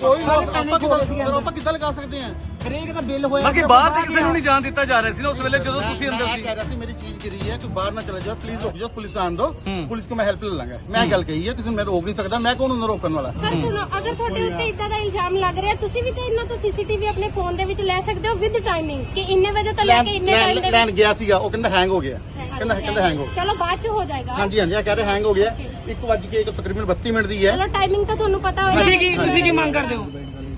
ਕੋਈ ਲੋਕ ਆਪਾਂ ਕਿੱਦਾਂ ਸਰ ਆਪਾਂ ਕਿੱਦਾਂ ਲਗਾ ਸਕਦੇ ਹਾਂ ਹਰੇਕ ਦਾ ਬਿੱਲ ਹੋਇਆ ਬਾਕੀ ਬਾਹਰ ਤੇ ਕਿਸੇ ਨੂੰ ਨਹੀਂ ਜਾਣ ਦਿੱਤਾ ਜਾ ਰਿਹਾ ਸੀ ਨਾ ਉਸ ਵੇਲੇ ਜਦੋਂ ਤੁਸੀਂ ਅੰਦਰ ਮੈਂ ਸੀ। ਕਹਿ ਰਿਹਾ ਸੀ ਮੇਰੀ ਚੀਜ਼ ਗਿਰੀ ਹੈ ਕਿ ਬਾਹਰ ਨਾ ਚਲੇ ਜਾਓ ਪਲੀਜ਼ ਰੁਕ ਜਾਓ ਪੁਲਿਸ ਆਣ ਦਿਓ ਹੂੰ। ਪੁਲਿਸ ਕੋ ਮੈਂ ਹੈਲਪ ਲੈ ਲਾਂਗਾ। ਮੈਂ ਗੱਲ ਕਹੀ ਹੈ ਕਿਸੇ ਨੂੰ ਮੈਂ ਰੋਕ ਨਹੀਂ ਸਕਦਾ ਮੈਂ ਕੌਣ ਉਹਨੂੰ ਰੋਕਣ ਵਾਲਾ? ਸਰ ਸੁਣੋ ਅਗਰ ਤੁਹਾਡੇ ਉੱਤੇ ਇਦਾਂ ਦਾ ਇਲਜ਼ਾਮ ਲੱਗ ਰਿਹਾ ਤੁਸੀਂ ਵੀ ਤਾਂ ਇਹਨਾਂ ਤੋਂ ਸੀਸੀਟੀਵੀ ਆਪਣੇ ਫੋਨ ਦੇ ਵਿੱਚ ਲੈ ਸਕਦੇ ਹੋ ਵਿਦ ਟਾਈਮਿੰਗ ਕਿ ਇੰਨੇ ਵਜੇ ਤੋਂ ਲੈ ਕੇ ਇੰਨੇ ਟਾਈਮ ਦੇ ਲੈਣ ਗਿਆ ਸੀਗਾ ਉਹ ਕਹਿੰਦਾ ਹੈਂਗ ਹੋ ਗਿਆ। ਕਹਿੰਦਾ ਕਹਿੰਦਾ ਹੈਂਗ ਹੋ ਗਿਆ। ਚਲੋ ਬਾਅਦ ਚ ਹੋ ਜਾਏਗਾ। ਹਾਂਜੀ ਹਾਂਜੀ ਆ ਕਹਿ ਰਿਹਾ ਹੈਂਗ ਹੋ ਗਿਆ। 1 ਵਜ ਕੇ ਇੱਕ ਤਕਰੀਬਨ 32 ਮਿੰਟ ਦੀ ਹੈ। ਚਲੋ ਟਾਈਮਿੰਗ ਤਾਂ ਤੁਹਾਨੂੰ ਪਤਾ ਹੋਏਗਾ ਤੁਸੀਂ ਕੀ ਤੁਸੀਂ ਕੀ ਮੰਗ ਕਰਦੇ ਹੋ?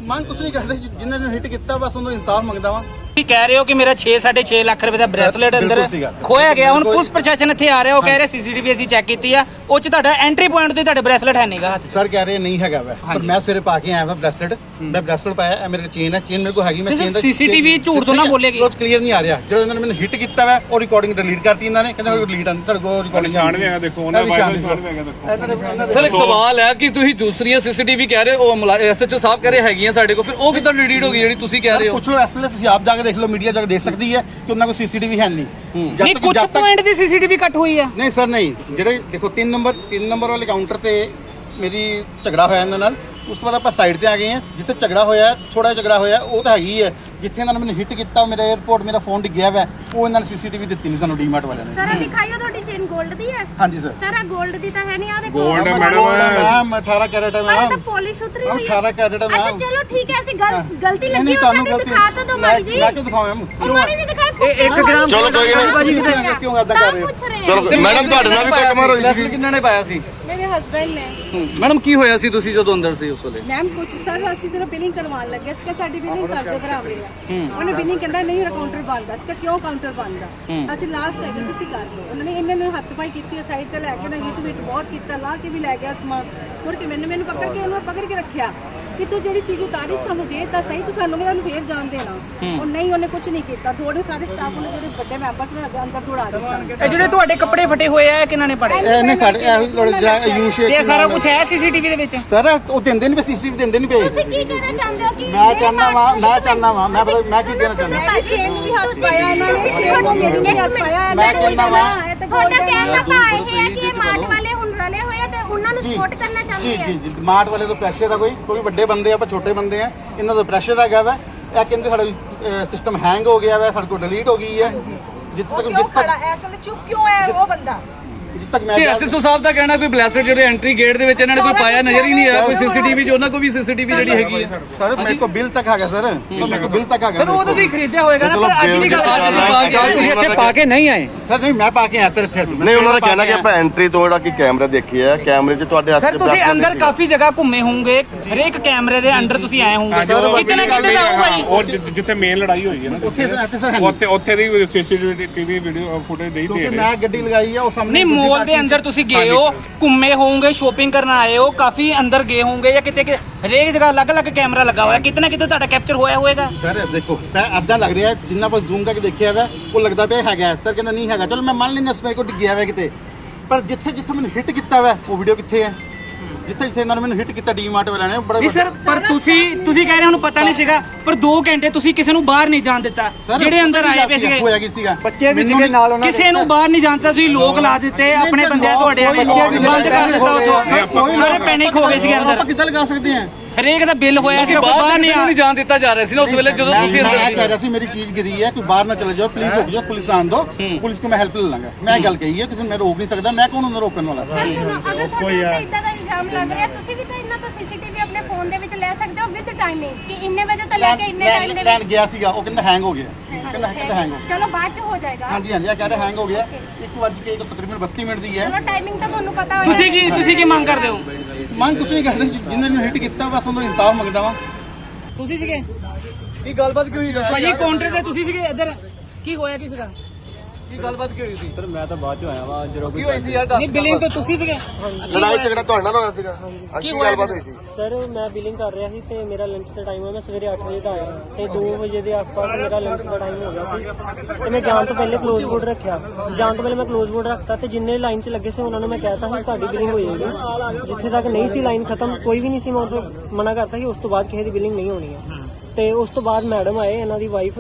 ਮੰਗ ਕੁਛ ਨਹੀਂ ਕਰਦੇ ਜਿਨ੍ਹਾਂ ਨੇ ਹਿੱਟ ਕੀਤਾ ਬਸ ਉਹਨੂੰ ਇਨਸਾਫ ਮੰਗਦਾ ਵਾਂ। ਕੀ ਕਹਿ ਰਹੇ ਹੋ ਕਿ ਮੇਰਾ 6 6.5 ਲੱਖ ਰੁਪਏ ਦਾ ਬ੍ਰੈਸਲੇਟ ਅੰਦਰ ਬਿਲਕੁਲ ਸੀਗਾ। ਖੋਇਆ ਗਿਆ। ਹੁਣ ਪੁਲਿਸ ਪ੍ਰਸ਼ਾਸਨ ਇੱਥੇ ਆ ਰਿਹਾ ਉਹ ਕਹਿ ਰਿਹਾ ਸੀਸੀਟੀਵੀ ਅਸੀਂ ਚੈੱਕ ਕੀਤੀ ਆ। ਉਹ ਚ ਤੁਹਾਡਾ ਐਂਟਰੀ ਪੁਆਇੰਟ ਤੇ ਤੁਹਾਡੇ ਬ੍ਰੈਸਲੇਟ ਹੈ ਨਹੀਂਗਾ ਹੱਥ 'ਚ। ਸਰ ਕਹਿ ਰਹੇ ਨਹੀਂ ਹੈਗਾ ਵੈ ਪਰ ਮੈਂ ਸਿਰੇ ਪਾ ਕੇ ਆਇਆ ਵਾ ਬ੍ਰੈਸਲੇਟ। ਮੈਂ ਬ੍ਰੈਸਲੇਟ ਪਾਇਆ ਇਹ ਮੇਰੇ ਚੇਨ ਹੈ ਚੇਨ ਮੇਰੇ ਕੋਲ ਹੈਗੀ ਮੈਂ ਤੁਸੀਂ ਚੇਨ ਦਾ CCTV ਝੂਠ ਤੋਂ ਨਾ ਬੋਲੇਗੀ। ਕੁਝ ਕਲੀਅਰ ਨਹੀਂ ਆ ਰਿਹਾ। ਜਦੋਂ ਇਹਨਾਂ ਨੇ ਮੈਨੂੰ ਹਿੱਟ ਕੀਤਾ ਵਾ ਉਹ ਰਿਕਾਰਡਿੰਗ ਡਿਲੀਟ ਕਰਤੀ ਇਹਨਾਂ ਨੇ ਕਹਿੰਦੇ ਡਿਲੀਟ ਆਂ ਸਾਡੇ ਕੋਲ ਰਿਕਾਰਡਿੰਗ ਨਿਸ਼ਾਨ ਵੀ ਹੈਗਾ ਦੇਖੋ ਉਹਨਾਂ ਦਾ ਨਿਸ਼ਾਨ ਵੀ ਹੈਗਾ ਦੇਖੋ। ਸਰ ਇੱਕ ਸਵਾਲ ਹੈ ਕਿ ਤੁਸੀਂ ਦੂਸਰੀਆਂ ਸੀਸੀਟੀਵੀ ਕਹਿ ਰਹੇ ਹੋ ਉਹ ਐਸਐਚਓ ਸਾਹਿਬ ਕਹਿ ਰਹੇ ਹੈਗੀਆਂ ਸਾਡੇ ਕੋਲ ਫਿਰ ਉਹ ਕਿੱਦਾਂ ਡਿਲੀਟ ਹੋ ਗਈ ਜਿਹੜੀ ਤੁਸੀਂ ਕਹਿ ਰਹੇ ਹੋ? ਪੁੱਛ ਲਓ ਐਸਐਲਐਸ ਆਪ ਜਾ ਕੇ ਦੇਖ ਲਓ ਮੀਡੀਆ ਜਾ ਕੇ ਦੇਖ ਸਕਦੀ ਹੈ ਕਿ ਉਹਨਾਂ ਕੋਲ ਸੀਸੀਟੀਵੀ ਹੈ ਨਹੀਂ। ਜਦ ਨਹੀਂ ਤੱਕ- ਕੁਝ ਜਦ ਤੱਕ- ਪੁਆਇੰਟ ਦੀ ਸੀਸੀਟੀਵੀ ਕੱਟ ਹੋਈ ਆ। ਨਹੀਂ ਸਰ ਨਹੀਂ। ਜਿਹੜੇ ਦੇਖੋ 3 ਨੰਬਰ 3 ਨੰਬਰ ਵਾਲੇ ਕਾਊਂਟਰ ਤੇ ਮੇਰੀ ਝਗੜਾ ਹੋਇਆ ਇਹਨਾਂ ਨਾਲ। ਉਸ ਤੋਂ ਬਾਅਦ ਆਪਾਂ ਸਾਈਡ ਤੇ ਆ ਗਏ ਹਾਂ। ਜਿੱਥੇ ਝਗੜਾ ਹੋਇਆ ਥੋੜਾ ਝਗੜਾ ਹੋਇਆ ਉਹ ਤਾਂ ਹੈਗੀ ਹੈ। ਜਿੱਥੇ ਇਹਨਾਂ ਨੇ ਮੈਨੂੰ ਹਿੱਟ ਕੀਤਾ ਮੇਰਾ 에어ਪੋਰਟ ਮੇਰਾ ਫੋਨ ਡਿੱਗਿਆ ਹੋਇਆ ਉਹ ਇਹਨਾਂ ਨੇ ਸੀਸੀਟੀਵੀ ਦਿੱਤੀ ਨਹੀਂ ਸਾਨੂੰ ਡੀਮਾਰਟ ਵਾਲਿਆਂ ਨੇ। ਸਰ ਦਿਖਾਈਓ ਤੁਹਾਡੀ ਚੇਨ 골ਡ ਦੀ ਹੈ? ਹਾਂਜੀ ਸਰ ਸਰ ਆ 골ਡ ਦੀ ਤਾਂ ਹੈ ਨਹੀਂ ਆ ਦੇਖੋ। 골ਡ ਮੈਡਮ 18 ਕੈਰੇਟ ਹੈ ਮੈਮ ਪਰ ਤਾਂ ਪੋਲਿਸ਼ ਉਤਰੀ ਹੋਈ ਹੈ 18 ਕੈਰੇਟ ਹੈ ਮੈਮ ਅੱਛਾ ਚਲੋ ਠੀਕ ਹੈ ਅਸੀਂ ਗਲਤੀ ਲੱਗੀ ਹੋ ਸਕਦੀ ਦਿਖਾ ਤਾਂ ਦਿਓ ਮਾੜੀ ਜੀ ਮੈਂ ਕਿਉਂ ਦਿਖਾਵਾਂ? ਮੈਮ ਮਾੜੀ ਵੀ ਦਿਖਾ ਇਹ ਇੱਕ ਗ੍ਰਾਮ ਚਲੋ ਕੋਈ ਨਹੀਂ। ਕਿਉਂ ਕਿਉਂ ਏਦਾਂ ਕਰ ਰਹੇ ਹੋ? ਪੁੱਛ ਰਹੇ ਚਲੋ ਹਾਂ। ਮੈਡਮ ਤੁਹਾਡੇ ਨਾਲ ਵੀ ਕੁੱਟ ਮਾਰ ਸੀ? ਕਿੰਨਾਂ ਨੇ ਪਾਇਆ ਸੀ? ਮੇਰੇ ਹਸਬੰਡ ਨੇ। ਮੈਡਮ ਕੀ ਹੋਇਆ ਸੀ ਤੁਸੀਂ ਜਦੋਂ ਅੰਦਰ ਸੀ ਉਸ ਵੇਲੇ? ਮੈਮ ਕੁਝ ਸਰ ਅਸੀਂ ਸਿਰਫ ਬਿਲਿੰਗ ਕਰਵਾਉਣ ਲੱਗੇ ਸੀ ਕਿ ਸਾਡੀ ਬਿਲਿੰਗ ਕਰਦੇ ਭਰਾ ਮੇਰੇ ਉਹਨੇ ਬਿਲਿੰਗ ਕਹਿੰਦਾ ਨਹੀਂ ਮੇਰਾ ਕਾਊਂਟਰ ਬੰਦ ਆ। ਸੀ ਕਿਉਂ ਕਾਊਂਟਰ ਬੰਦ ਆ? ਅਸੀਂ ਲਾਸਟ ਹੈਗੇ ਤੁਸੀਂ ਕਰ ਲਓ। ਉਹਨਾਂ ਨੇ ਇਹਨਾਂ ਨੂੰ ਹੱਥ ਪਾਈ ਕੀਤੀ ਸਾਈਡ ਤੇ ਲੈ ਕੇ ਨਾ ਹਿੱਟ ਵਿਟ ਬਹੁਤ ਕੀਤਾ ਲਾ ਕੇ ਵੀ ਲੈ ਗਿਆ ਸਮਾਨ। ਮੁੜ ਕੇ ਮੈਨੂੰ ਮੈਨੂੰ ਪਕੜ ਕੇ ਉਹਨੂੰ ਪਕੜ ਕੇ ਰੱਖਿਆ। ਕਿ ਤੂੰ ਜਿਹੜੀ ਚੀਜ਼ ਉਤਾਰੀ ਸਾਨੂੰ ਦੇ ਤਾਂ ਸਹੀ ਤੂੰ ਸਾਨੂੰ ਮੈਨੂੰ ਫੇਰ ਜਾਣ ਦੇਣਾ। ਉਹ ਨਹੀਂ ਉਹਨੇ ਕੁਝ ਨਹੀਂ ਕੀਤਾ। ਥੋੜੇ ਸਾਰੇ ਸਟਾਫ ਨੇ ਜਿਹੜੇ ਵੱਡੇ ਮੈਂਬਰਸ ਨੇ ਅੱਗੇ ਅੰਦਰ ਦੌੜਾ ਦਿੱਤਾ। ਇਹ ਜਿਹੜੇ ਤੁਹਾਡੇ ਕੱਪੜੇ ਫਟੇ ਹੋਏ ਆ ਕਿਹਨਾਂ ਨੇ ਪੜੇ ਇਹ ਨਹੀਂ ਫੜ ਇਹ ਥੋੜਾ ਯੂ ਸ਼ੇਪ ਇਹ ਸਾਰਾ ਕੁਝ ਹੈ ਸੀਸੀਟੀਵੀ ਦੇ ਵਿੱਚ? ਸਰ ਉਹ ਦਿੰਦੇ ਨਹੀਂ ਪਏ ਸੀਸੀਟੀਵੀ ਦਿੰਦੇ ਨਹੀਂ ਪਏ। ਤੁਸੀਂ ਕੀ ਕਹਿਣਾ ਚਾਹੁੰਦੇ ਹੋ ਕਿ ਮੈਂ ਚਾਹੁੰਦਾ ਵਾਂ ਮੈਂ ਚਾਹੁੰਦਾ ਵਾਂ ਮੈਂ ਪਤਾ ਮੈਂ ਕੀ ਕਹਿਣਾ ਚਾਹੁੰਦਾ? ਮੇਰੀ ਚੇਨ ਨੂੰ ਵੀ ਹੱਥ ਪਾਇਆ ਇਹਨਾਂ ਨੇ ਚੇਨ ਨੂੰ ਮੇਰੀ ਵੀ ਹੱਥ ਪਾਇਆ ਇਹਨਾਂ ਮੈਂ ਕਹਿੰਦਾ ਵਾਂ ਇਹ ਤਾਂ ਤੁਹਾਡਾ ਕਹਿਣ ਦਾ ਭਾਵ ਇਹ ਹੈ ਤੇ ਕਿ ਇਹ ਮਾਰਟ ਵਾਲੇ ਹੁਣ ਰਲੇ ਹੋਏ ਆ ਤੇ ਉਹਨਾਂ ਨੂੰ ਜੀ। ਸਪੋਰਟ ਕਰਨਾ ਜੀ ਚਾਹੁੰਦੇ ਆ? ਜੀ। ਜੀ ਮਾਰਟ ਵਾਲੇ ਤੋਂ ਪ੍ਰੈਸ਼ਰ ਆ ਕੋਈ ਕੋਈ ਵੱਡੇ ਬੰਦੇ ਆ ਆਪਾਂ ਛੋਟੇ ਬੰਦੇ ਆ ਇਹਨਾਂ ਦਾ ਪ੍ਰੈਸ਼ਰ ਹੈਗਾ ਵਾ। ਇਹ ਕਹਿੰਦੇ ਸਾਡਾ ਸਿਸਟਮ ਹੈਂਗ ਹੋ ਗਿਆ ਵਾ ਸਾਡੇ ਕੋਲ ਡਿਲੀਟ ਹੋ ਗਈ ਹੈ। ਜਿੱਥੇ ਤੱਕ ਜਿੱਥੇ ਤੱਕ ਇਸ ਵੇਲੇ ਚੁੱਪ ਕਿਉਂ ਹੈ ਉਹ ਬੰਦਾ? ਜਿੱਥੇ ਤੱਕ ਮੈਂ ਤੇ ਸਾਹਿਬ ਦਾ ਕਹਿਣਾ ਕੋਈ ਬ੍ਰੈਸਲੇਟ ਜਿਹੜੇ ਐਂਟਰੀ ਗੇਟ ਦੇ ਵਿੱਚ ਇਹਨਾਂ ਨੇ ਕੋਈ ਪਾਇਆ ਨਜ਼ਰ ਹੀ ਨਹੀਂ ਆਇਆ ਕੋਈ ਸੀਸੀਟੀਵੀ 'ਚ ਉਹਨਾਂ ਕੋਲ ਵੀ ਸੀਸੀਟੀਵੀ ਜਿਹੜੀ ਹੈਗੀ ਹੈ ਸਰ ਮੇਰੇ ਕੋਲ ਬਿੱਲ ਤੱਕ ਹੈਗਾ ਸਰ। ਮੇਰੇ ਕੋਲ ਬਿੱਲ ਤੱਕ ਹੈਗਾ ਸਰ ਉਹ ਤਾਂ ਤੁਸੀਂ ਖਰੀਦਿਆ ਹੋਏਗਾ ਨਾ ਪਰ ਅੱਜ ਦੀ ਗੱਲ ਅੱਜ ਦੀ ਪਾ ਕੇ ਆਏ ਸੀ, ਇੱਥੇ ਪਾ ਕੇ ਨਹੀਂ ਆਏ। ਸਰ ਨਹੀਂ ਮੈਂ ਪਾ ਕੇ ਆਇਆ ਸਰ ਇੱਥੇ। ਨਹੀਂ ਉਹਨਾਂ ਦਾ ਕਹਿਣਾ ਕਿ ਆਪਾਂ ਐਂਟਰੀ ਤੋਂ ਜਿਹੜਾ ਕਿ ਕੈਮਰਾ ਦੇਖਿਆ ਕੈਮਰੇ 'ਚ ਤੁਹਾਡੇ ਹੱਥ ਸਰ ਤੁਸੀਂ ਅੰਦਰ ਕਾਫੀ ਜਗ੍ਹਾ ਘੁੰਮੇ ਹੋਵੋਗੇ ਹਰੇਕ ਕੈਮਰੇ ਦੇ ਅੰਦਰ ਤੁਸੀਂ ਆਏ ਹੋਵੋਗੇ ਕਿਤੇ ਨਾ ਕਿਤੇ ਤਾਂ ਆਊਗਾ ਹੀ। ਉਹ ਜਿੱਥੇ ਮੇਨ ਲੜਾਈ ਹੋਈ ਹੈ ਨਾ। ਉੱਥੇ ਨਹੀਂ। ਉੱਥੇ ਉੱਥੇ ਦੀ ਸੀਸੀਟੀਵੀ ਵੀਡੀਓ ਫੁਟੇਜ ਦੇ ਹੀ ਕਿਉਂਕਿ ਦੇ ਰਹੇ। ਮੈਂ ਗੱਡੀ ਲਗਾਈ ਆ ਉਹ ਸਾਹਮਣੇ ਨਹੀਂ ਮੋਲ ਦੇ ਅੰਦਰ ਤੁਸੀਂ ਗਏ ਹੋ ਘੁੰਮੇ ਹੋਵੋਗੇ ਸ਼ੋਪਿੰਗ ਕਰਨ ਆਏ ਹੋ ਕਾਫੀ ਅੰਦਰ ਗਏ ਹੋਵੋਗੇ ਜਾਂ ਕਿਤੇ ਕਿ- ਹਰੇਕ ਜਗ੍ਹਾ ਅਲੱਗ-ਅਲੱਗ ਕੈਮਰਾ ਲੱਗਾ ਹੋਇਆ ਕਿਤੇ ਨਾ ਕਿਤੇ ਤੁਹਾਡਾ ਕੈਪਚਰ ਹੋਇਆ ਹੋਏਗਾ ਸਰ ਦੇਖੋ ਮੈਂ ਅੱਧਾ ਲੱਗ ਰਿਹਾ ਜਿੰਨਾ ਆਪਾਂ ਜ਼ੂਮ ਕਰਕੇ ਦੇਖਿਆ ਵਾ ਉਹ ਲੱਗਦਾ ਪਿਆ ਹੈਗਾ। ਸਰ ਕਹਿੰਦਾ ਨਹੀਂ ਹੈਗਾ। ਚਲੋ ਮੈਂ ਮੰਨ ਲੈਂਦਾ ਕੋ ਡਿੱਗਿਆ ਵਾ ਕਿਤੇ। ਪਰ ਜਿੱਥੇ ਜਿੱਥੇ ਮੈਨੂੰ ਹਿੱਟ ਕੀਤਾ ਵਾ ਉਹ ਵੀਡੀਓ ਕਿੱਥੇ ਹੈ ਜਿੱਥੇ ਜਿੱਥੇ ਇਹਨਾਂ ਨੇ ਮੈਨੂੰ ਹਿੱਟ ਕੀਤਾ ਡੀਮਾਰਟ ਵਾਲਿਆਂ ਨੇ ਬੜਾ ਨਹੀਂ ਸਰ ਪਰ ਤੁਸੀਂ ਤੁਸੀਂ ਕਹਿ ਰਹੇ ਹੋ ਉਹਨੂੰ ਪਤਾ ਨਹੀਂ ਸੀਗਾ ਪਰ 2 ਘੰਟੇ ਤੁਸੀਂ ਕਿਸੇ ਨੂੰ ਬਾਹਰ ਨਹੀਂ ਜਾਣ ਦਿੱਤਾ। ਜਿਹੜੇ ਅੰਦਰ ਆਏ ਪਏ ਸੀਗੇ। ਹੋਇਆ ਕੀ ਸੀਗਾ? ਬੱਚੇ ਵੀ ਸੀਗੇ ਨਾਲ ਉਹਨਾਂ ਕਿਸੇ ਨੂੰ ਬਾਹਰ ਨਹੀਂ ਜਾਣ ਦਿੱਤਾ ਤੁਸੀਂ ਲੋਕ ਲਾ ਦਿੱਤੇ ਆਪਣੇ ਬੰਦਿਆਂ ਤੁਹਾਡੇ ਕੋਈ ਬੰਦ ਕਰ ਦਿੱਤਾ ਉੱਥੋਂ। ਕੋਈ ਸਾਰੇ ਪੈਨਿਕ ਹੋ ਗਏ ਸੀਗੇ ਆਪਾਂ ਅੰਦਰ ਕਿੱਦਾਂ ਲਗਾ ਸਕਦੇ ਹਾਂ? ਹਰੇਕ ਦਾ ਬਿੱਲ ਹੋਇਆ ਸੀ ਬਾਹਰ ਨਹੀਂ ਨੂੰ ਆ ਨਹੀਂ ਜਾਣ ਦਿੱਤਾ ਜਾ ਰਿਹਾ ਸੀ ਨਾ ਉਸ ਵੇਲੇ ਜਦੋਂ ਮੈਂ ਤੁਸੀਂ ਮੈਂ ਅੰਦਰ ਇਹ ਸੀ। ਕਹਿ ਰਿਹਾ ਸੀ ਮੇਰੀ ਚੀਜ਼ ਗਿਰੀ ਹੈ ਕਿ ਬਾਹਰ ਨਾ ਚਲੇ ਜਾਓ ਪਲੀਜ਼ ਰੁਕ ਜਾਓ ਪੁਲਿਸ ਆਣ ਦਿਓ ਪੁਲਿਸ ਕੋ ਮੈਂ ਹੈਲਪ ਲੈ ਲਾਂਗਾ। ਮੈਂ ਗੱਲ ਕਹੀ ਹੈ ਕਿਸੇ ਨੂੰ ਮੈਂ ਰੋਕ ਨਹੀਂ ਸਕਦਾ ਮੈਂ ਕੌਣ ਉਹਨੂੰ ਰੋਕਣ ਵਾਲਾ? ਸਰ ਸੁਣੋ ਅਗਰ ਤੁਹਾਡੇ ਉੱਤੇ ਇਦਾਂ ਦਾ ਇਲਜ਼ਾਮ ਲੱਗ ਰਿਹਾ। ਤੁਸੀਂ ਵੀ ਤਾਂ ਇਹਨਾਂ ਤੋਂ ਸੀਸੀਟੀਵੀ ਆਪਣੇ ਫੋਨ ਦੇ ਵਿੱਚ ਲੈ ਸਕਦੇ ਹੋ ਵਿਦ ਟਾਈਮਿੰਗ ਕਿ ਇੰਨੇ ਵਜੇ ਤੋਂ ਲੈ ਕੇ ਇੰਨੇ ਟਾਈਮ ਦੇ ਲੈਣ ਵਿੱਚ ਗਿਆ ਸੀਗਾ ਉਹ ਕਹਿੰਦਾ ਹੈਂਗ ਹੋ ਗਿਆ। ਕਹਿੰਦਾ ਕਹਿੰਦਾ ਹੈਂਗ ਹੋ ਗਿਆ। ਚਲੋ ਬਾਅਦ ਚ ਹੋ ਜਾਏਗਾ। ਹਾਂਜੀ ਹਾਂਜੀ ਆ ਕਹਿ ਰਿਹਾ ਹੈਂਗ ਹੋ ਗਿਆ। 1 ਵਜ ਕੇ ਇੱਕ ਤਕਰੀਬਨ 32 ਮਿੰਟ ਦੀ ਹੈ। ਚਲੋ ਟਾਈਮਿੰਗ ਤਾਂ ਤੁਹਾਨੂੰ ਪਤਾ ਹੋਏਗਾ ਤੁਸੀਂ ਕੀ ਤੁਸੀਂ ਕੀ ਮੰਗ ਕਰਦੇ ਹੋ? ਮੰਗ ਕੁਛ ਨਹੀਂ ਕਰਦੇ। ਜਿਨ੍ਹਾਂ ਨੇ ਹਿੱਟ ਕੀਤਾ ਬਸ ਉਹਨੂੰ ਇਨਸਾਫ ਮੰਗਦਾ ਵਾਂ। ਤੁਸੀਂ ਸੀਗੇ? ਕੀ ਗੱਲਬਾਤ ਕੀ ਹੋਈ? ਦੱਸੋ ਭਾਜੀ ਕਾਊਂਟਰ ਤੇ ਤੁਸੀਂ ਸੀਗੇ? ਇੱਧਰ ਕੀ ਹੋਇਆ ਕੀ ਸੀਗਾ? ਕੀ ਗੱਲਬਾਤ ਕੀ ਹੋਈ ਸੀ? ਸਰ ਮੈਂ ਤਾਂ ਬਾਅਦ ਚ ਆਇਆ ਵਾਂ ਜਦੋਂ ਕੀ ਹੋਈ ਸੀ ਯਾਰ? ਦੱਸ ਨਹੀਂ ਬਿਲਿੰਗ ਤੋਂ ਤੁਸੀਂ ਸੀਗੇ। ਲੜਾਈ ਝਗੜਾ ਤੁਹਾਡੇ ਨਾਲ ਹੋਇਆ ਸੀਗਾ? ਅੱਜ ਕੀ ਗੱਲਬਾਤ ਹੋਈ ਸੀ? ਸਰ ਮੈਂ ਬਿਲਿੰਗ ਕਰ ਰਿਹਾ ਸੀ ਤੇ ਮੇਰਾ ਲੰਚ ਦਾ ਟਾਈਮ ਹੋਇਆ। ਮੈਂ ਸਵੇਰੇ 8 ਵਜੇ ਦਾ ਆਇਆ ਤੇ 2 ਵਜੇ ਦੇ ਆਸ-ਪਾਸ ਮੇਰਾ ਲੰਚ ਦਾ ਟਾਈਮ ਹੋ ਗਿਆ ਸੀ। ਤੇ ਮੈਂ ਜਾਣ ਤੋਂ ਪਹਿਲੇ ਕਲੋਜ਼ ਬੋਰਡ ਰੱਖਿਆ। ਜਾਣ ਤੋਂ ਪਹਿਲੇ ਮੈਂ ਕਲੋਜ਼ ਬੋਰਡ ਰੱਖਤਾ ਤੇ ਜਿੰਨੇ ਲਾਈਨ 'ਚ ਲੱਗੇ ਸੀ ਉਹਨਾਂ ਨੂੰ ਮੈਂ ਕਹਿਤਾ ਸੀ ਤੁਹਾਡੀ ਬਿਲਿੰਗ ਹੋ ਜਾਏਗੀ ਜਿੱਥੇ ਤੱਕ ਨਹੀਂ ਸੀ ਲਾਈਨ ਖਤਮ ਕੋਈ ਵੀ ਨਹੀਂ ਸੀ ਮੈਂ ਮਨਾ ਕਰਤਾ ਕਿ ਉਸ ਤੋਂ ਬਾਅਦ ਕਿਸੇ ਦੀ ਬਿਲਿੰਗ ਨਹੀਂ ਹੋਣੀ ਹੈ। ਤੇ ਉਸ ਤੋਂ ਬਾਅਦ ਮੈਡਮ ਆਏ ਇਹਨਾਂ ਦੀ ਵਾਈਫ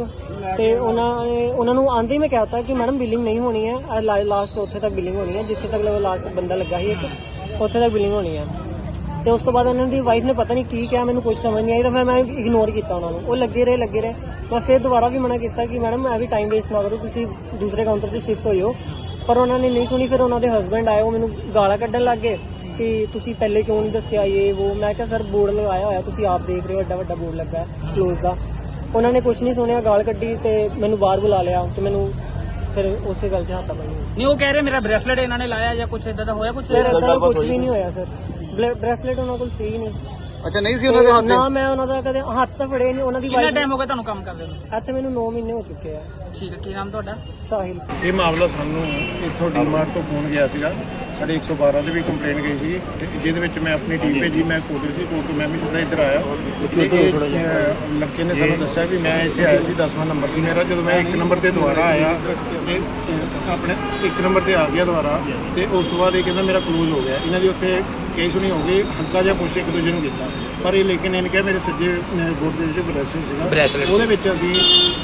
ਤੇ ਉਹਨਾਂ ਨੇ, ਉਹਨਾਂ ਨੂੰ ਆਂਦੇ ਹੀ ਮੈਂ ਕਹਿਤਾ ਕਿ ਮੈਡਮ ਬਿਲਿੰਗ ਨਹੀਂ ਹੋਣੀ ਹੈ ਲਾਸਟ ਉੱਥੇ ਤੱਕ ਬਿਲਿੰਗ ਹੋਣੀ ਹੈ, ਜਿੱਥੇ ਤੱਕ ਲਾਸਟ ਬੰਦਾ ਲੱਗਾ ਸੀ ਇੱਕ, ਉੱਥੇ ਤੱਕ ਬਿਲਿੰਗ ਹੋਣੀ ਹੈ। ਤੇ ਉਸ ਤੋਂ ਬਾਅਦ ਉਹਨਾਂ ਦੀ ਵਾਈਫ ਨੇ ਪਤਾ ਨਹੀਂ ਕੀ ਕਿਹਾ, ਮੈਨੂੰ ਕੁਝ ਸਮਝ ਨਹੀਂ ਆਈ, ਤਾਂ ਫਿਰ ਮੈਂ ਇਗਨੋਰ ਕੀਤਾ ਉਹਨਾਂ ਨੂੰ। ਉਹ ਲੱਗੇ ਰਹੇ ਲੱਗੇ ਰਹੇ। ਮੈਂ ਫਿਰ ਦੁਬਾਰਾ ਵੀ ਮਨਾ ਕੀਤਾ ਕਿ ਮੈਡਮ ਮੈਂ ਵੀ ਟਾਈਮ ਵੇਸਟ ਨਾ ਕਰੋ, ਤੁਸੀਂ ਦੂਸਰੇ ਕਾਊਂਟਰ ਤੇ ਸ਼ਿਫਟ ਹੋ। ਜਾਓ ਪਰ ਉਹਨਾਂ ਨੇ ਨਹੀਂ ਸੁਣੀ, ਫਿਰ ਉਹਨਾਂ ਦੇ ਹਸਬੰਡ ਆਏ, ਉਹ ਮੈਨੂੰ ਗਾਲਾਂ ਕੱਢਣ ਲੱਗ ਗਏ। ਕਿ ਤੁਸੀਂ ਪਹਿਲੇ ਕਿਉਂ ਨਹੀਂ ਦੱਸਿਆ ਇਹ ਉਹ? ਮੈਂ ਕਿਹਾ ਸਰ ਬੋਰਡ ਲਗਾਇਆ ਹੋਇਆ ਤੁਸੀਂ ਆਪ ਦੇਖ ਰਹੇ ਹੋ ਐਡਾ ਵੱਡਾ ਬੋਰਡ ਲੱਗਾ ਹੈ ਕਲੋਜ਼ ਦਾ। ਉਹਨਾਂ ਨੇ ਕੁਝ ਨਹੀਂ ਸੁਣਿਆ ਗਾਲ ਕੱਢੀ ਤੇ ਮੈਨੂੰ ਬਾਹਰ ਬੁਲਾ ਲਿਆ ਤੇ ਮੈਨੂੰ ਫਿਰ ਉਸੇ ਗੱਲ 'ਚ ਹੱਥਾ ਪਾਈ ਨਹੀਂ ਉਹ ਕਹਿ ਰਹੇ ਮੇਰਾ ਬ੍ਰੈਸਲੇਟ ਇਹਨਾਂ ਨੇ ਲਾਇਆ ਜਾਂ ਕੁਝ ਇਦਾਂ ਦਾ ਹੋਇਆ ਕੁਝ ਸਰ ਏਦਾਂ ਕੁਝ ਵੀ ਨਹੀਂ ਹੋਇਆ ਸਰ। ਬ੍ਰੈਸਲੇਟ ਉਹਨਾਂ ਕੋਲ ਸੀ ਹੀ ਨਹੀਂ। ਅੱਛਾ ਨਹੀਂ ਸੀ ਉਹਨਾਂ ਦੇ ਹੱਥ ਨਾ ਮੈਂ ਉਹਨਾਂ ਦਾ ਕਦੇ ਹੱਥ ਤਾਂ ਫੜੇ ਨਹੀਂ ਉਹਨਾਂ ਦੀ ਕਿੰਨਾ ਵਾਈਫ ਟਾਈਮ ਹੋ ਗਿਆ ਤੁਹਾਨੂੰ ਕੰਮ ਕਰਦੇ ਨੂੰ? ਇੱਥੇ ਮੈਨੂੰ 9 ਮਹੀਨੇ ਹੋ ਚੁੱਕੇ ਆ। ਠੀਕ ਹੈ ਕੀ ਨਾਮ ਤੁਹਾਡਾ? ਸਾਹਿਲ। ਇਹ ਮਾਮਲਾ ਸਾਨੂੰ ਇੱਥੋਂ ਡੀਮਾਰਟ ਤੋਂ ਫੋਨ ਗਿਆ ਸੀਗਾ? ਸਾਡੇ 112 ਤੇ ਵੀ ਕੰਪਲੇਨ ਗਈ ਸੀ ਤੇ ਜਿਹਦੇ ਵਿੱਚ ਮੈਂ ਆਪਣੀ ਟੀਮ ਭੇਜੀ ਮੈਂ ਕੋਡਰ ਸੀ ਤੋਂ ਮੈਂ ਵੀ ਸਿੱਧਾ ਇੱਧਰ ਆਇਆ। ਇਹ, ਲੜਕੇ ਨੇ ਸਾਨੂੰ ਦੱਸਿਆ ਵੀ ਮੈਂ ਇੱਥੇ ਆਇਆ ਸੀ 10ਵਾਂ ਨੰਬਰ ਸੀ ਮੇਰਾ। ਜਦੋਂ ਮੈਂ ਇੱਕ ਨੰਬਰ ਤੇ ਦੁਬਾਰਾ ਆਇਆ ਤੇ ਆਪਣੇ ਇੱਕ ਨੰਬਰ ਤੇ ਆ ਗਿਆ ਦੁਬਾਰਾ ਤੇ ਉਸ ਤੋਂ ਬਾਅਦ ਇਹ ਕਹਿੰਦਾ ਮੇਰਾ ਕਲੋਜ਼ ਹੋ ਗਿਆ। ਇਹਨਾਂ ਦੀ ਉੱਥੇ ਕੇਸ ਨਹੀਂ ਹੋ ਗਈ ਹਲਕਾ ਜਿਹਾ ਪੁੱਛ ਇੱਕ ਦੂਜੇ ਨੂੰ ਕੀਤਾ। ਪਰ ਇਹ ਲੇਕਿਨ ਇਹਨੇ ਕਿਹਾ ਮੇਰੇ ਸੱਜੇ ਬੋਰਡ ਦੇ ਵਿੱਚ ਬ੍ਰੈਸਲੇਟ ਸੀਗਾ। ਉਹਦੇ ਵਿੱਚ ਅਸੀਂ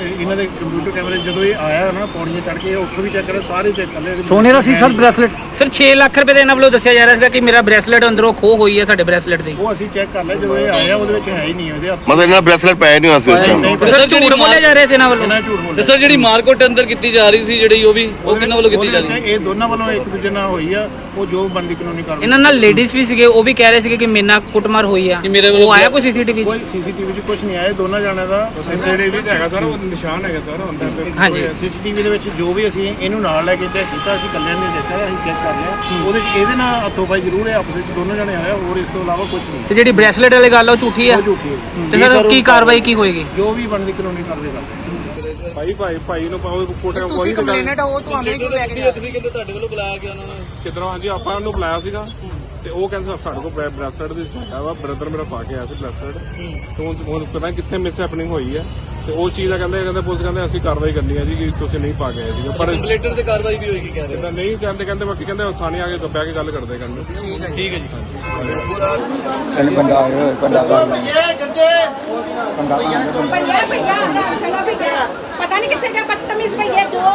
ਇਹਨਾਂ ਦੇ ਕੰਪਿਊਟਰ ਕੈਮਰੇ ਜਦੋਂ ਇਹ ਆਇਆ ਨਾ ਪੌੜੀਆਂ ਚੜ੍ਹ ਕੇ ਉੱਥੇ ਵੀ ਚੈੱਕ ਕਰਿਆ ਸਾਰੇ ਚੈੱਕ ਕਰ ਲਏ ਸੋਨੇ ਦਾ ਸੀ ਸਰ ਬ੍ਰੈਸਲੇਟ ਸਰ 6 ਲੱਖ ਰੁਪਏ ਦੇ ਇਹਨਾਂ ਵੱਲੋਂ ਦੱਸਿਆ ਜਾ ਰਿਹਾ ਸੀਗਾ ਕਿ ਮੇਰਾ ਬ੍ਰੈਸਲੇਟ ਅੰਦਰੋਂ ਖੋ ਹੋਈ ਹੈ ਸਾਡੇ ਬ੍ਰੈਸਲੇਟ ਦੀ ਉਹ ਅਸੀਂ ਚੈੱਕ ਕਰ ਲਿਆ ਜਦੋਂ ਇਹ ਆਇਆ ਉਹਦੇ ਵਿੱਚ ਹੈ ਹੀ ਨਹੀਂ ਉਹਦੇ ਹੱਥ। ਮਤਲਬ ਇਹਨਾਂ ਬ੍ਰੈਸਲੇਟ ਪਾਇਆ ਨਹੀਂ ਹੋਇਆ ਸੀ ਉਸ ਟਾਈਮ ਤੇ ਸਰ ਝੂਠ ਬੋਲਿਆ ਜਾ ਰਿਹਾ ਸੀ ਇਹਨਾਂ ਵੱਲੋਂ? ਇਹਨਾਂ ਝੂਠ ਬੋਲਿਆ? ਤੇ ਸਰ ਜਿਹੜੀ ਮਾਰਕੋਟ ਅੰਦਰ ਕੀਤੀ ਜਾ ਰਹੀ ਸੀ ਜਿਹੜੀ ਉਹ ਵੀ ਉਹ ਕਿੰਨਾ ਵੱਲੋਂ ਕੀਤੀ ਜਾ ਰਹੀ ਵਿੱਚ ਇਹ ਦੋਨਾਂ ਵੱਲੋਂ ਇੱਕ ਦੂਜੇ ਨਾਲ ਹੋਈ ਆ ਉਹ ਜੋ ਬੰਦੀ ਕਾਨੂੰਨੀ ਕਾਰਵਾਈ। ਇਹਨਾਂ ਨਾਲ ਲੇਡੀਜ਼ ਵੀ ਸੀਗੇ ਉਹ ਵੀ ਕਹਿ ਰਹੇ ਸੀਗੇ ਕਿ ਮੇਰੇ ਨਾਲ ਕੁੱਟਮਾਰ ਹੋਈ ਆ। ਕਿ ਮੇਰੇ ਵੱਲੋਂ ਉਹ ਆਇਆ ਕੋਈ ਸੀਸੀਟੀਵੀ ਕੋਈ ਸੀਸੀਟੀਵੀ 'ਚ ਕੁਝ ਨਹੀਂ ਆਇਆ ਦੋਨਾਂ ਜਾਣਿਆਂ ਦਾ। ਸੀਸੀਟੀਵੀ ਤੇ ਹੈਗਾ ਸਰ ਉਹ ਨਿਸ਼ਾਨ ਹੈਗਾ ਸਰ ਅੰਦਰ ਤੇ। ਹਾਂਜੀ। ਸੀਸੀਟੀਵੀ ਦੇ ਵਿੱਚ ਜੋ ਵੀ ਅਸੀਂ ਇਹਨੂੰ ਨਾਲ ਲੈ ਕੇ ਚੈੱਕ ਕੀਤਾ ਅਸੀਂ ਇਕੱਲਿਆਂ ਨੇ ਦੇਖਿਆ ਅਸੀਂ ਚੈੱਕ ਕਰ ਲਿਆ। ਉਹਦੇ 'ਚ ਇਹਦੇ ਨਾਲ ਹੱਥੋਂ ਪਾਈ ਜ਼ਰੂਰ ਹੈ ਆਪਸ ਵਿੱਚ ਦੋਨੋਂ ਜਣੇ ਹੋਇਆ ਹੋਰ ਇਸ ਤੋਂ ਇਲਾਵਾ ਕੁਝ ਨਹੀਂ। ਤੇ ਜਿਹੜੀ ਬ੍ਰੈਸਲੇਟ ਵਾਲੀ ਗੱਲ ਆ, ਉਹ ਝੂਠੀ ਆ? ਉਹ ਝੂਠੀ ਹੈ। ਤੇ ਸਰ ਕੀ ਕਾਰਵਾਈ ਕੀ ਹੋਏਗੀ? ਜੋ ਵੀ ਬਣਦੀ ਕਾਨੂੰਨੀ ਕਾਰਵਾਈ ਕਰਦੇ ਭਾਈ ਭਾਈ ਭਾਈ ਨੂੰ ਪਾਓ ਫੋਟੋ ਕੋਈ ਕੰਪਲੇਨਟ ਉਹ ਤੁਹਾਨੂੰ ਹੀ ਲੈ ਕੇ ਤੁਸੀਂ ਕਹਿੰਦੇ ਤੁਹਾਡੇ ਵੱਲੋਂ ਬੁਲਾਇਆ ਗਿਆ ਉਹਨਾਂ ਨੂੰ? ਕਿਧਰੋਂ? ਹਾਂਜੀ ਆਪਾਂ ਉਹਨੂੰ ਬੁਲਾਇਆ ਸੀਗਾ। ਤੇ ਉਹ ਕਹਿੰਦਾ ਸਾਡੇ ਕੋਲ ਬ੍ਰੈਸਲੇਟ ਦੀ ਹੈਗਾ ਵਾ ਬ੍ਰਦਰ ਮੇਰਾ ਪਾ ਕੇ ਆਇਆ ਸੀ ਬ੍ਰੈਸਲੇਟ ਤੇ ਉਹ ਉਹ ਪਤਾ ਕਿੱਥੇ ਮਿਸ ਹੈਪਨਿੰਗ ਹੋਈ ਹੈ ਤੇ ਉਹ ਚੀਜ਼ ਆ ਕਹਿੰਦੇ ਕਹਿੰਦੇ ਪੁਲਿਸ ਕਹਿੰਦੇ ਅਸੀਂ ਕਾਰਵਾਈ ਕਰਨੀ ਹੈ ਜੀ ਕਿ ਤੁਸੀਂ ਨਹੀਂ ਪਾ ਕੇ ਆਏ ਸੀਗੇ। ਪਰ ਕੰਪਲੇਟਰ ਤੇ ਕਾਰਵਾਈ ਵੀ ਹੋਏਗੀ ਕਹਿ ਰਹੇ ਕਹਿੰਦਾ ਨਹੀਂ ਕਹਿੰਦੇ ਕਹਿੰਦੇ ਬਾਕੀ ਕਹਿੰਦੇ ਉਹ ਥਾਣੇ ਆ ਕੇ ਬਹਿ ਕੇ ਗੱਲ ਕਰਦੇ ਕਹਿੰਦੇ। ਠੀਕ ਹੈ ਜੀ। ਭਈਆ ਭਈਆ ਚਲਾ ਭਈਆ। ਪਤਾ ਨਹੀਂ ਕਿੱਥੇ ਗਿਆ ਬਦਤਮੀਜ਼ ਭਈਆ ਦੋ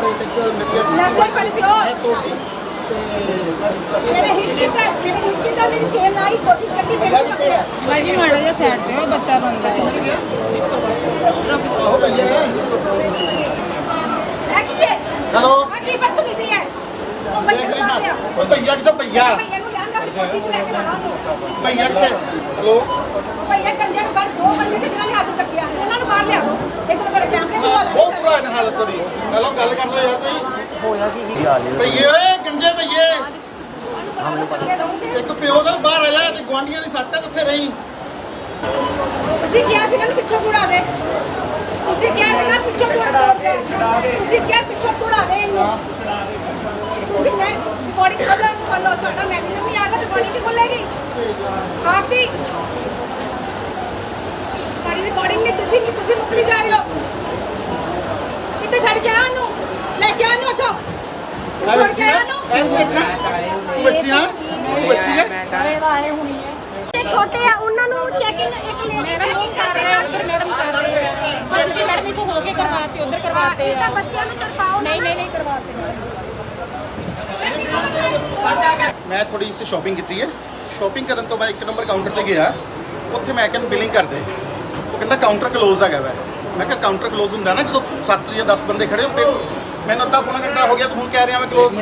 ਲੱਗੇ ਪੜੀ ਸੀ ਮੇਰੇ ਹਿੱਟ ਕੀਤਾ ਮੇਰੇ ਹਿੱਟ ਕੀਤਾ ਮੇਰੀ ਚੇਨ ਆਈ ਕੋਸ਼ਿਸ਼ ਕਰਦੀ ਮੈਨੂੰ ਪਕੜਿਆ ਭਾਈ ਜੀ ਮਾੜਾ ਜਿਹਾ ਸਾਈਡ ਤੇ ਬੱਚਾ ਰੋਂਦਾ ਹੈ ਇਹ ਕੀ ਹੈ ਹੈਲੋ ਆ ਕੀ ਬਦਤਮੀਜ਼ੀ ਹੈ ਉਹ ਭਈਆ ਮਾਰ ਉਹ ਭਈਆ ਕਿੱਥੇ ਭਈਆ ਭਈਆ ਨੂੰ ਲਿਆਂਦਾ 'ਚ ਲੈ ਕੇ ਉਹਨੂੰ ਭਈਆ ਕਿੱਥੇ ਹੈਲੋ ਭਈਆ ਕੰਜੇ ਨੂੰ ਕੱਢ ਦੋ ਬੰਦੇ ਸੀ ਜਿਨ੍ਹਾਂ ਨੇ ਹੱਥ ਚੱਕਿਆ ਉਹਨਾਂ ਨੂੰ ਮਾਰ ਲਿਆ ਦੋ ਇੱਕ ਬੰਦੇ ਦੇ ਕੈਮਰੇ ਦੀ ਹਾਲਤ ਬਹੁਤ ਬੁਰਾ ਹੈ ਹਾਲਤ ਤੁਹਾਡੀ ਹੈਲੋ ਗੱਲ ਕਰ ਲਓ ਯਾਰ ਕੋਈ ਹੋਇਆ ਕੀ ਭਈਏ ਓਏ ਗੰਜੇ ਭਈਏ। ਇੱਕ ਪਿਓ ਦਾ ਬਾਹਰ ਆ ਜਾ ਤੇ ਗਵਾਂਡੀਆਂ ਦੀ ਸੱਟ ਹੈ ਕਿੱਥੇ ਰਹੀ? ਤੁਸੀਂ ਕਿਹਾ ਸੀ ਮੈਨੂੰ ਪਿੱਛੋਂ ਤੁੜਾ ਦੇ। ਤੁਸੀਂ ਕਿਹਾ ਸੀ ਨਾ ਪਿੱਛੋਂ ਤੁੜਾ ਦੇ। ਤੁਸੀਂ ਕਿਹਾ ਪਿੱਛੋਂ ਤੁੜਾ ਦੇ ਇਹਨੂੰ। ਤੁਸੀਂ ਮੈਂ ਬੋਡੀ ਖੋਲੋ ਖੋਲੋ। ਤੁਹਾਡਾ ਮੈਨੇਜਰ ਨਹੀਂ ਆਗਾ ਤੇ ਬੋਡੀ ਨਹੀਂ ਖੋਲੇਗੀ? ਆਪਦੀ ਸਾਡੀ ਰਿਕਾਰਡਿੰਗ ਨਹੀਂ ਤੁਸੀਂ ਨਹੀਂ ਤੁਸੀਂ ਮੁੱਕਰੀ ਜਾ ਰਹੇ ਹੋ। ਕਿੱਥੇ ਛੱਡ ਕੇ ਆਇਆ ਉਹਨੂੰ? ਲੈ ਕੇ ਆਇਆ ਉਹਨੂੰ ਉੱਥੋਂ? ਤੂੰ ਛੱਡ ਕੇ ਆਇਆ ਉਹਨੂੰ ਐ ਦੇਖਣਾ ਬੱਚੀਆਂ ਬੱਚੀਆਂ ਤੇ ਛੋਟੇ ਆ ਉਹਨਾਂ ਨੂੰ ਚੈਕਿੰਗ ਇੱਕ ਲੇਡੀ ਚੈਕਿੰਗ ਕਰ ਰਹੇ ਆ। ਉਧਰ ਮੈਡਮ ਕਰ ਰਹੇ ਆ। ਹਾਂਜੀ ਮੈਡਮ ਇੱਥੇ ਹੋ ਕੇ ਕਰਵਾਤੇ ਉਧਰ ਕਰਵਾਤੇ ਤਾਂ ਬੱਚਿਆਂ ਨੂੰ ਕਰਵਾਓ ਨਹੀਂ ਨਹੀਂ ਨਹੀਂ ਕਰਵਾਤੇ ਮੈਂ ਥੋੜੀ ਜਿਹੀ ਸ਼ਾਪਿੰਗ ਕੀਤੀ ਹੈ। ਸ਼ਾਪਿੰਗ ਕਰਨ ਤੋਂ ਮੈਂ ਇੱਕ ਨੰਬਰ ਕਾਊਂਟਰ ਤੇ ਗਿਆ। ਉੱਥੇ ਮੈਂ ਕਿਹਾ ਬਿਲਿੰਗ ਕਰਦੇ। ਉਹ ਕਹਿੰਦਾ ਕਾਊਂਟਰ ਕਲੋਜ਼ ਹੈਗਾ ਵੈ। ਮੈਂ ਕਿਹਾ ਕਾਊਂਟਰ ਕਲੋਜ਼ ਹੁੰਦਾ ਨਾ ਜਦੋਂ 7 ਜਾਂ 10 ਬੰਦੇ ਖੜੇ ਹੋ ਫਿਰ ਮੈਨੂੰ ਅੱਧਾ ਪੌਣਾ ਘੰਟਾ ਹੋ ਗਿਆ ਤੂੰ ਹੁਣ ਕਹਿ ਰਿਹਾ ਮੈਂ ਕਲੋਜ਼